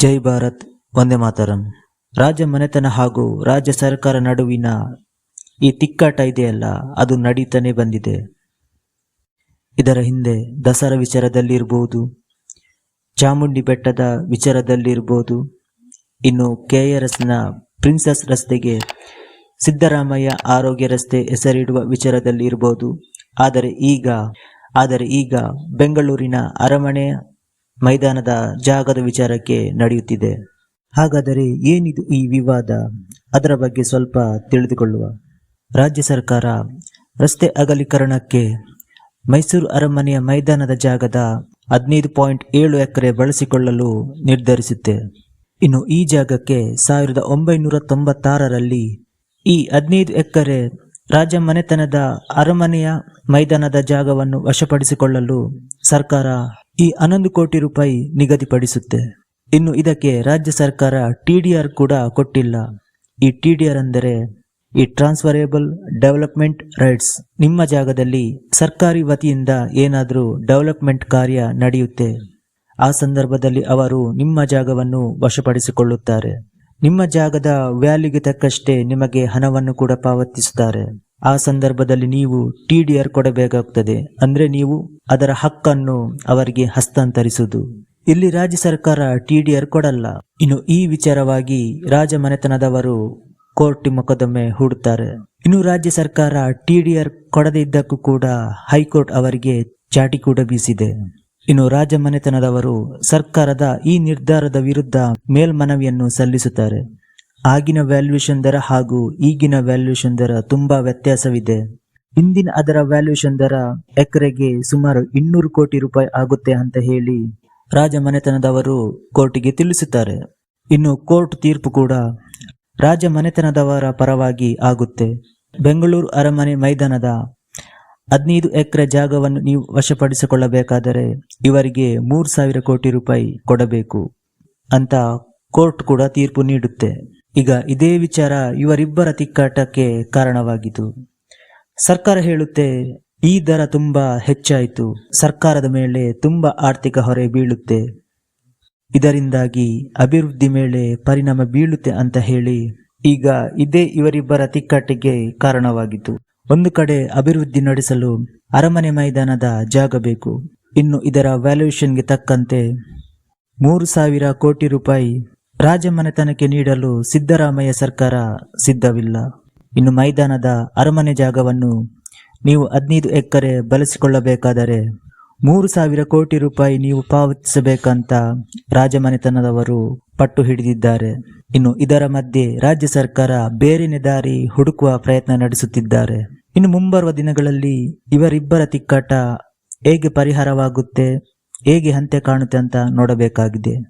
ಜೈ ಭಾರತ್ ಒಂದೇ ಮಾತರಂ. ರಾಜ್ಯ ಮನೆತನ ಹಾಗೂ ರಾಜ್ಯ ಸರ್ಕಾರ ನಡುವಿನ ಈ ತಿಕ್ಕಾಟ ಇದೆಯಲ್ಲ, ಅದು ನಡೀತಾನೆ ಬಂದಿದೆ. ಇದರ ಹಿಂದೆ ದಸರಾ ವಿಚಾರದಲ್ಲಿರ್ಬೋದು, ಚಾಮುಂಡಿ ಬೆಟ್ಟದ ವಿಚಾರದಲ್ಲಿರ್ಬೋದು, ಇನ್ನು ಕೆ ಆರ್ ಎಸ್ನ ಪ್ರಿನ್ಸಸ್ ರಸ್ತೆಗೆ ಸಿದ್ದರಾಮಯ್ಯ ಆರೋಗ್ಯ ರಸ್ತೆ ಹೆಸರಿಡುವ ವಿಚಾರದಲ್ಲಿ ಇರ್ಬೋದು ಆದರೆ ಈಗ ಆದರೆ ಈಗ ಬೆಂಗಳೂರಿನ ಅರಮನೆ ಮೈದಾನದ ಜಾಗದ ವಿಚಾರಕ್ಕೆ ನಡೆಯುತ್ತಿದೆ. ಹಾಗಾದರೆ ಏನಿದು ಈ ವಿವಾದ? ಅದರ ಬಗ್ಗೆ ಸ್ವಲ್ಪ ತಿಳಿದುಕೊಳ್ಳುವ. ರಾಜ್ಯ ಸರ್ಕಾರ ರಸ್ತೆ ಅಗಲೀಕರಣಕ್ಕೆ ಮೈಸೂರು ಅರಮನೆಯ ಮೈದಾನದ ಜಾಗದ ಹದಿನೈದು ಪಾಯಿಂಟ್ ಏಳು ಎಕರೆ ಬಳಸಿಕೊಳ್ಳಲು ನಿರ್ಧರಿಸುತ್ತೆ. ಇನ್ನು ಈ ಜಾಗಕ್ಕೆ ಸಾವಿರದ ಒಂಬೈನೂರ ತೊಂಬತ್ತಾರರಲ್ಲಿ ಈ ಹದಿನೈದು ಎಕರೆ ರಾಜ ಮನೆತನದ ಅರಮನೆಯ ಮೈದಾನದ ಜಾಗವನ್ನು ವಶಪಡಿಸಿಕೊಳ್ಳಲು ಸರ್ಕಾರ ಈ ಹನ್ನೊಂದು ಕೋಟಿ ರೂಪಾಯಿ ನಿಗದಿಪಡಿಸುತ್ತೆ. ಇನ್ನು ಇದಕ್ಕೆ ರಾಜ್ಯ ಸರ್ಕಾರ ಟಿಡಿಆರ್ ಕೂಡ ಕೊಟ್ಟಿಲ್ಲ. ಈ ಟಿಡಿಆರ್ ಅಂದರೆ ಈ ಟ್ರಾನ್ಸ್ಫರೇಬಲ್ ಡೆವಲಪ್ಮೆಂಟ್ ರೈಟ್ಸ್ ನಿಮ್ಮ ಜಾಗದಲ್ಲಿ ಸರ್ಕಾರಿ ವತಿಯಿಂದ ಏನಾದರೂ ಡೆವಲಪ್ಮೆಂಟ್ ಕಾರ್ಯ ನಡೆಯುತ್ತೆ. ಆ ಸಂದರ್ಭದಲ್ಲಿ ಅವರು ನಿಮ್ಮ ಜಾಗವನ್ನು ವಶಪಡಿಸಿಕೊಳ್ಳುತ್ತಾರೆ. ನಿಮ್ಮ ಜಾಗದ ವ್ಯಾಲ್ಯೂಗೆ ತಕ್ಕಷ್ಟೇ ನಿಮಗೆ ಹಣವನ್ನು ಕೂಡ ಪಾವತಿಸುತ್ತಾರೆ. ಆ ಸಂದರ್ಭದಲ್ಲಿ ನೀವು ಟಿಡಿಆರ್ ಕೊಡಬೇಕಾಗುತ್ತದೆ ಅಂದ್ರೆ ನೀವು ಅದರ ಹಕ್ಕನ್ನು ಅವರಿಗೆ ಹಸ್ತಾಂತರಿಸುವುದು. ಇಲ್ಲಿ ರಾಜ್ಯ ಸರ್ಕಾರ ಟಿಡಿಆರ್ ಕೊಡಲ್ಲ. ಇನ್ನು ಈ ವಿಚಾರವಾಗಿ ರಾಜ ಮನೆತನದವರು ಕೋರ್ಟ್ ಮೊಕದ್ದಮೆ ಹೂಡುತ್ತಾರೆ. ಇನ್ನು ರಾಜ್ಯ ಸರ್ಕಾರ ಟಿಡಿಆರ್ ಕೊಡದೇ ಇದ್ದಕ್ಕೂ ಕೂಡ ಹೈಕೋರ್ಟ್ ಅವರಿಗೆ ಚಾಟಿ ಕೂಡ ಬೀಸಿದೆ. ಇನ್ನು ರಾಜ ಮನೆತನದವರು ಸರ್ಕಾರದ ಈ ನಿರ್ಧಾರದ ವಿರುದ್ಧ ಮೇಲ್ಮನವಿಯನ್ನು ಸಲ್ಲಿಸುತ್ತಾರೆ. ಆಗಿನ ವ್ಯಾಲ್ಯೂಷನ್ ದರ ಹಾಗೂ ಈಗಿನ ವ್ಯಾಲ್ಯೂಷನ್ ದರ ತುಂಬಾ ವ್ಯತ್ಯಾಸವಿದೆ. ಇಂದಿನ ಅದರ ವ್ಯಾಲ್ಯೂಷನ್ ದರ ಎಕರೆಗೆ ಸುಮಾರು ಇನ್ನೂರು ಕೋಟಿ ರೂಪಾಯಿ ಆಗುತ್ತೆ ಅಂತ ಹೇಳಿ ರಾಜ ಮನೆತನದವರು ಕೋರ್ಟಿಗೆ ತಿಳಿಸುತ್ತಾರೆ. ಇನ್ನು ಕೋರ್ಟ್ ತೀರ್ಪು ಕೂಡ ರಾಜ ಮನೆತನದವರ ಪರವಾಗಿ ಆಗುತ್ತೆ. ಬೆಂಗಳೂರು ಅರಮನೆ ಮೈದಾನದ ಹದಿನೈದು ಎಕರೆ ಜಾಗವನ್ನು ನೀವು ವಶಪಡಿಸಿಕೊಳ್ಳಬೇಕಾದರೆ ಇವರಿಗೆ ಮೂರು ಸಾವಿರ ಕೋಟಿ ರೂಪಾಯಿ ಕೊಡಬೇಕು ಅಂತ ಕೋರ್ಟ್ ಕೂಡ ತೀರ್ಪು ನೀಡುತ್ತೆ. ಈಗ ಇದೇ ವಿಚಾರ ಇವರಿಬ್ಬರ ತಿಕ್ಕಾಟಕ್ಕೆ ಕಾರಣವಾಗಿತ್ತು ಸರ್ಕಾರ ಹೇಳುತ್ತೆ, ಈ ದರ ತುಂಬಾ ಹೆಚ್ಚಾಯಿತು, ಸರ್ಕಾರದ ಮೇಲೆ ತುಂಬಾ ಆರ್ಥಿಕ ಹೊರೆ ಬೀಳುತ್ತೆ, ಇದರಿಂದಾಗಿ ಅಭಿವೃದ್ಧಿ ಮೇಲೆ ಪರಿಣಾಮ ಬೀಳುತ್ತೆ ಅಂತ ಹೇಳಿ ಈಗ ಇದೇ ಇವರಿಬ್ಬರ ತಿಕ್ಕಾಟಿಗೆ ಕಾರಣವಾಗಿತ್ತು ಒಂದು ಕಡೆ ಅಭಿವೃದ್ಧಿ ನಡೆಸಲು ಅರಮನೆ ಮೈದಾನದ ಜಾಗ ಬೇಕು. ಇನ್ನು ಇದರ ವ್ಯಾಲ್ಯೂಯೇಷನ್ಗೆ ತಕ್ಕಂತೆ ಮೂರು ಸಾವಿರ ಕೋಟಿ ರೂಪಾಯಿ ರಾಜಮನೆತನಕ್ಕೆ ನೀಡಲು ಸಿದ್ದರಾಮಯ್ಯ ಸರ್ಕಾರ ಸಿದ್ಧವಿಲ್ಲ. ಇನ್ನು ಮೈದಾನದ ಅರಮನೆ ಜಾಗವನ್ನು ನೀವು ಹದಿನೈದು ಎಕರೆ ಬಳಸಿಕೊಳ್ಳಬೇಕಾದರೆ ಮೂರು ಸಾವಿರ ಕೋಟಿ ರೂಪಾಯಿ ನೀವು ಪಾವತಿಸಬೇಕಂತ ರಾಜಮನೆತನದವರು ಪಟ್ಟು ಹಿಡಿದಿದ್ದಾರೆ. ಇನ್ನು ಇದರ ಮಧ್ಯೆ ರಾಜ್ಯ ಸರ್ಕಾರ ಬೇರೆನೆ ದಾರಿ ಹುಡುಕುವ ಪ್ರಯತ್ನ ನಡೆಸುತ್ತಿದ್ದಾರೆ. ಇನ್ನು ಮುಂಬರುವ ದಿನಗಳಲ್ಲಿ ಇವರಿಬ್ಬರ ತಿಕ್ಕಾಟ ಹೇಗೆ ಪರಿಹಾರವಾಗುತ್ತೆ ಹೇಗೆ ಅಂತ್ಯ ಕಾಣುತ್ತೆ ಅಂತ ನೋಡಬೇಕಾಗಿದೆ.